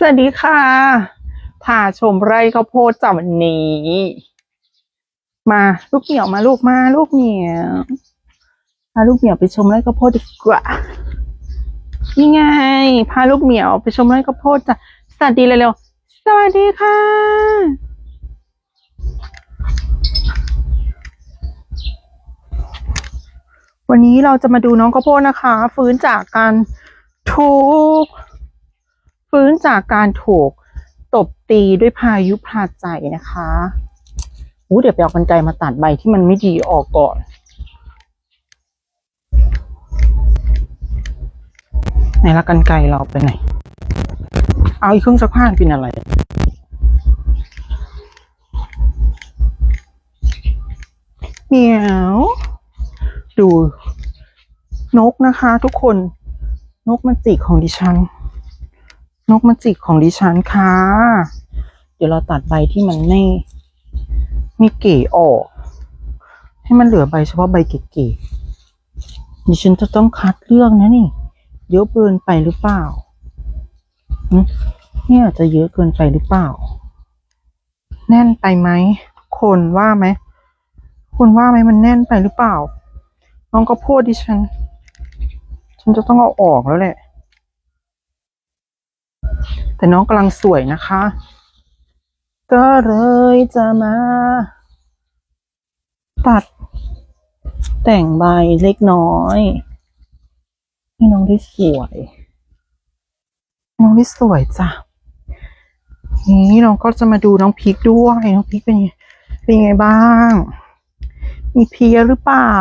สวัสดีค่ะ พาชมไร่ข้าวโพดจากวันนี้ มาลูกเหมียวมาลูกมาลูกเหมียวพาลูกเหมียวไปชมไร่ข้าวโพดดีกว่านี่ไง พาลูกเหมียวไปชมไร่ข้าวโพดจ้ะสวัสดีเร็วๆสวัสดีค่ะ วันนี้เราจะมาดูน้องข้าวโพดนะคะ ฟื้นจากการถูก ฟื้นจากการถูกตบตีด้วยพายุพาใจนะคะอู้เดี๋ยวไปเอากันไกมาตัดใบที่มันไม่ดีออกก่อน ไหนละกันไกเราไปไหน เอาอีกเครื่องซักผ้าเป็นอะไรเมียวดูนกนะคะทุกคนนกมันจิกของดิฉัน นกมาจิกของดิฉันค่ะ เดี๋ยวเราตัดใบที่มันไม่ไม่เก๋ออก ให้มันเหลือใบเฉพาะใบเก๋ๆดิฉันจะต้องคัดเลือกนะนี่ เยอะเกินไปหรือเปล่าเนี่ยจะเยอะเกินไปหรือเปล่า แน่นไปไหมคนว่าไหมคนว่าไหมมันแน่นไปหรือเปล่า น้องก็พูดดิฉัน ฉันจะต้องเอาออกแล้วแหละ แต่น้องกำลังสวยนะคะ ก็เลยจะมา ตัด แต่งใบเล็กน้อย ให้น้องได้สวย น้องได้สวยจ้ะนี้น้องก็จะมาดูน้องพีคด้วยน้องพีคเป็นไงเป็นไงบ้าง มีเพียหรือเปล่า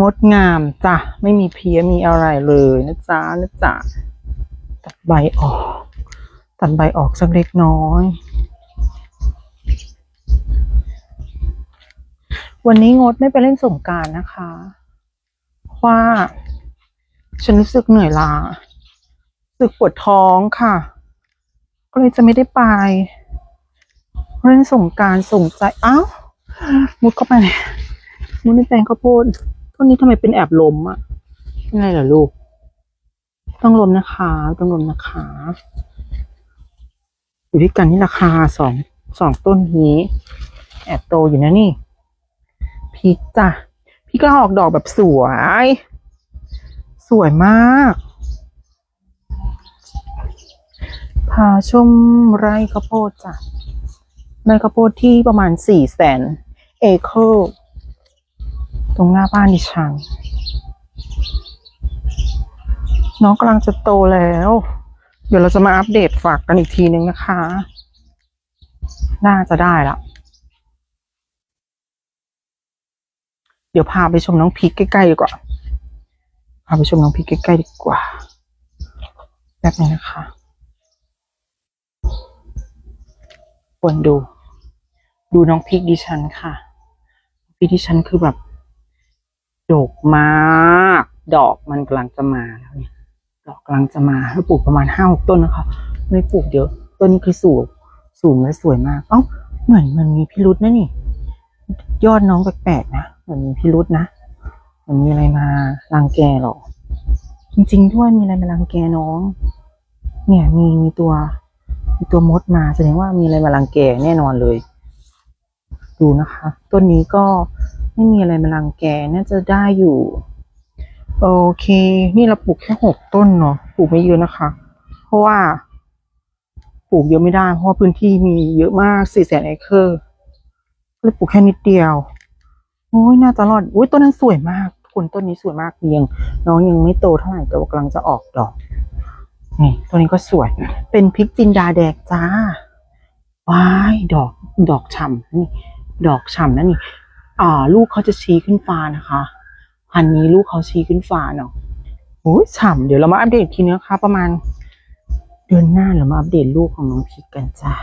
งดงามจ้ะไม่มีเพียมีอะไรเลยนะจ๊ะนะจ๊ะ ตัดใบออก ตัดใบออกสักเล็กน้อย วันนี้งดไม่ไปเล่นสงการนะคะ ว่า ฉันรู้สึกเหนื่อยล้ารู้สึกปวดท้องค่ะ ก็เลยจะไม่ได้ไป เล่นสงการสงใจอ้าวมุดเข้าไปมุดในแปลงข้าวโพดต้นนี้ทำไมเป็นแอบลมอะยังไงเหรอลูก ต้องลมนะคะต้องลมนะคะ อยู่ด้วยกันนี่ราคาสองสองต้นนี้แอบโตอยู่นะนี่พริกจ้ะพริกก็ออกดอกแบบสวย สวยมาก พาชมไร่ข้าวโพดจ้ะไร่ข้าวโพดที่ประมาณสี่แสนเอเคอร์ตรงหน้าบ้านดิฉัน น้องกำลังจะโตแล้ว เดี๋ยวเราจะมาอัปเดตฝากกันอีกทีนึงนะคะ น่าจะได้ละเดี๋ยวพาไปชมน้องพีคใกล้ๆดีกว่า พาไปชมน้องพีคใกล้ๆดีกว่าแบบนี้นะคะควรดู ดูน้องพีคดิฉันค่ะพีคดิฉันคือแบบ ดกมาก ดอกมันกำลังจะมาแล้วเนี่ย ดอกกำลังจะมาเราปลูกประมาณห้าหกต้นนะคะ ไม่ปลูกเยอะต้นนี้คือสูงสูงและสวยมากเอ้าเหมือนมันมีพิรุษนะนี่ ยอดน้องแปลกๆนะเหมือนมีพิรุษนะมือนมีอะไรมารังแกหรอจริงๆด้วยมีอะไรมารังแกน้อง เนี่ยมีมีตัวมีตัวมดมาแสดงว่ามีอะไรมารังแกแน่นอนเลย ดูนะคะ ต้นนี้ก็ไม่มีอะไรมารังแกน่าจะได้อยู่ โอเค นี่เราปลูกแค่หกต้นเนาะปลูกไม่เยอะนะคะ เพราะว่า ปลูกเยอะไม่ได้ เพราะาพื้นที่มีเยอะมากสี่แสนเอเคอร์เลยปลูกแค่นิดเดียวโอ้ยน่าจะรอดอุ้ยต้นนั้นสวยมากทุกคนต้นนี้สวยมากยังน้องยังไม่โตเท่าไหร่แต่ว่ากำลังจะออกดอกนี่ต้นนี้ก็สวย เป็นพริกจินดาแดกจ้าว้ายดอกดอกฉ่ำนี่ ดอกฉ่ำนั่นนี่อ่า ลูกเขาจะชี้ขึ้นฟ้านะคะ พันนี้ลูกเขาชี้ขึ้นฟ้าเนาะโอ้ยฉ่ำเดี๋ยวเรามาอัปเดตอีกทีนะคะประมาณเดือนหน้าเรามาอัปเดตลูกของน้องพีคกันจ้า